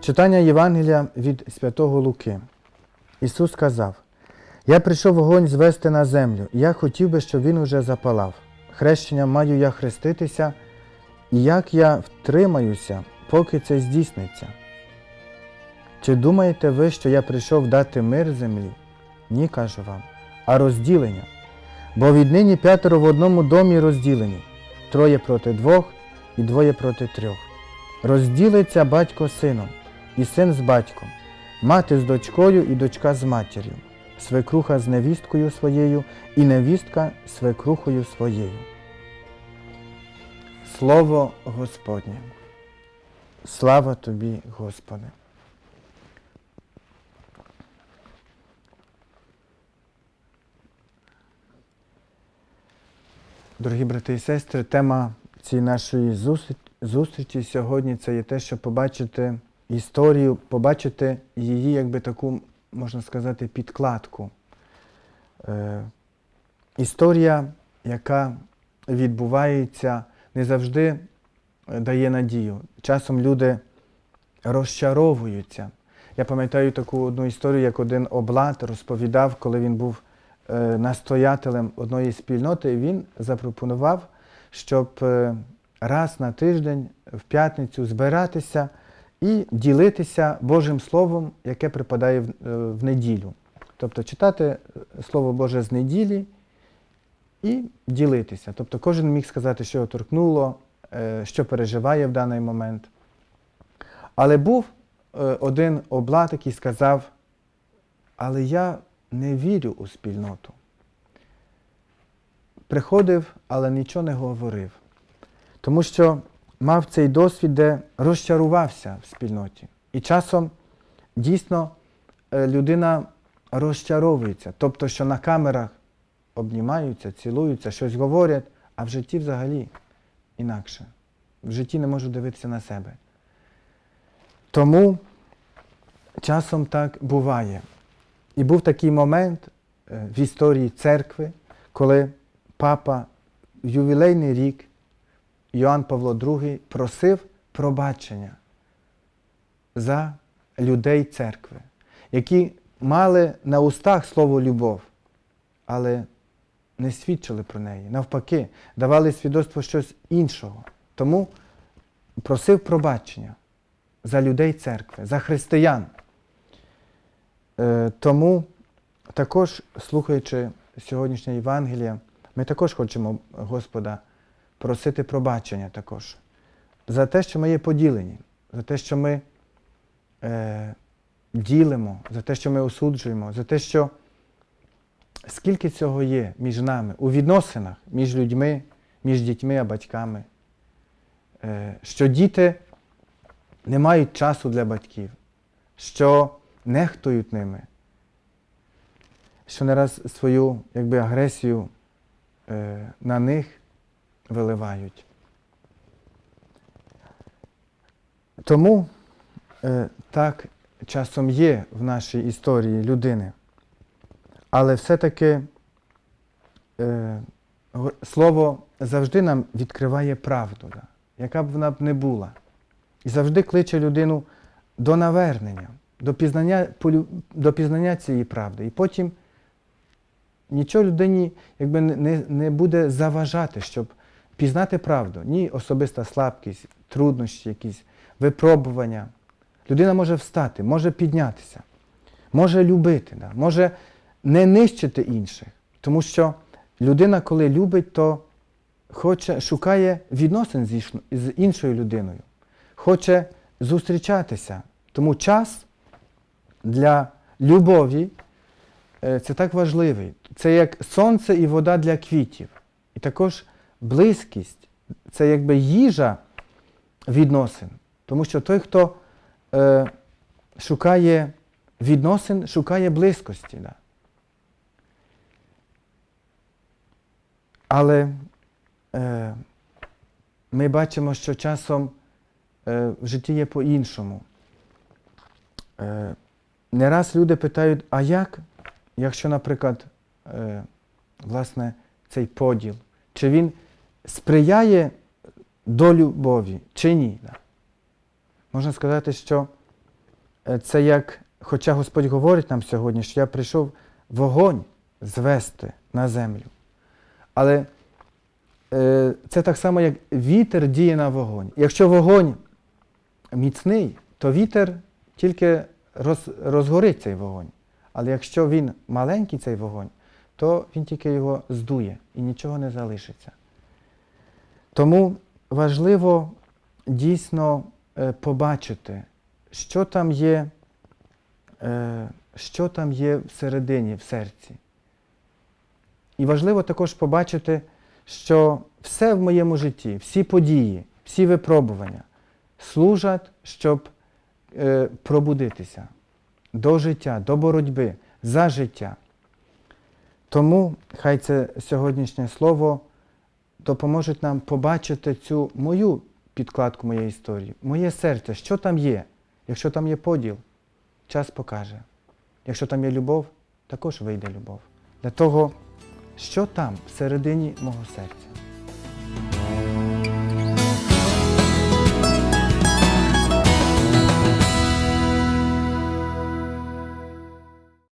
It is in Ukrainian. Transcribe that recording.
Читання Євангелія від Святого Луки. Ісус сказав: Я прийшов вогонь звести на землю, і я хотів би, щоб він уже запалав. Хрещення маю я хреститися, і як я втримаюся, поки це здійсниться. Чи думаєте ви, що я прийшов дати мир землі? Ні, кажу вам, а розділення. Бо віднині п'ятеро в одному домі розділені, троє проти двох і двоє проти трьох. Розділиться батько сином, і син з батьком, мати з дочкою і дочка з матір'ю, свекруха з невісткою своєю і невістка свекрухою своєю. Слово Господнє. Слава тобі, Господи. Дорогі брати і сестри, тема цієї нашої зустрічі сьогодні це є те, щоб побачити історію, побачити її, якби таку, можна сказати, підкладку. Е, історія, яка відбувається, не завжди е, дає надію. Часом люди розчаровуються. Я пам'ятаю таку одну історію, як один облат розповідав, коли він був е, настоятелем одної спільноти, він запропонував, щоб е, раз на тиждень в п'ятницю збиратися і ділитися Божим Словом, яке припадає в, е, неділю. Тобто читати е, Слово Боже з неділі і ділитися. Тобто кожен міг сказати, що його торкнуло, е, що переживає в даний момент. Але був один облат, який сказав, але я не вірю у спільноту. Приходив, але нічого не говорив. Тому що мав цей досвід, де розчарувався в спільноті. І часом дійсно е, людина розчаровується. Тобто, що на камерах обнімаються, цілуються, щось говорять, а в житті взагалі інакше. В житті не можу дивитися на себе. Тому часом так буває. І був такий момент е, в історії церкви, коли папа в ювілейний рік Йоанн Павло II просив пробачення за людей церкви, які мали на устах слово любов, але не свідчили про неї. Навпаки, давали свідоцтво щось іншого. Тому просив пробачення за людей церкви, за християн. Е, Тому також, слухаючи сьогоднішнє Євангеліє, ми також хочемо Господа просити пробачення також. За те, що ми є поділені, за те, що ми е, ділимо, за те, що ми осуджуємо, за те, що скільки цього є між нами у відносинах між людьми, між дітьми а батьками, е, що діти не мають часу для батьків, що нехтують ними, що не раз свою якби, агресію е, на них виливають. Тому е, так часом є в нашій історії людини, але все-таки е, слово завжди нам відкриває правду, яка б вона б не була. І завжди кличе людину до навернення, до пізнання, до пізнання цієї правди. І потім нічого людині якби, не, не буде заважати, щоб пізнати правду. Ні особиста слабкість, труднощі якісь, випробування. Людина може встати, може піднятися, може любити, да, може не нищити інших. Тому що людина, коли любить, то хоче, шукає відносин з іншою людиною, хоче зустрічатися. Тому час для любові е, це так важливий. Це як сонце і вода для квітів. І також близькість це якби їжа відносин. Тому що той, хто е, шукає відносин, шукає близькості. Да. Але е, ми бачимо, що часом е, в житті є по-іншому. Е, не раз люди питають, а як, якщо, наприклад, е, власне, цей поділ, чи він сприяє до любові, чи ні? Можна сказати, що е, це як, хоча Господь говорить нам сьогодні, що я прийшов вогонь звести на землю. Але е, це так само, як вітер діє на вогонь. Якщо вогонь міцний, то вітер тільки роз, розгорить цей вогонь. Але якщо він маленький, цей вогонь, то він тільки його здує і нічого не залишиться. Тому важливо дійсно е, побачити, що там є, е, що там є всередині, в серці. І важливо також побачити, що все в моєму житті, всі події, всі випробування служать, щоб е, пробудитися до життя, до боротьби, за життя. Тому хай це сьогоднішнє слово допоможе нам побачити цю мою підкладку моєї історії, моє серце, що там є. Якщо там є поділ, час покаже. Якщо там є любов, також вийде любов. Для того, що там всередині мого серця.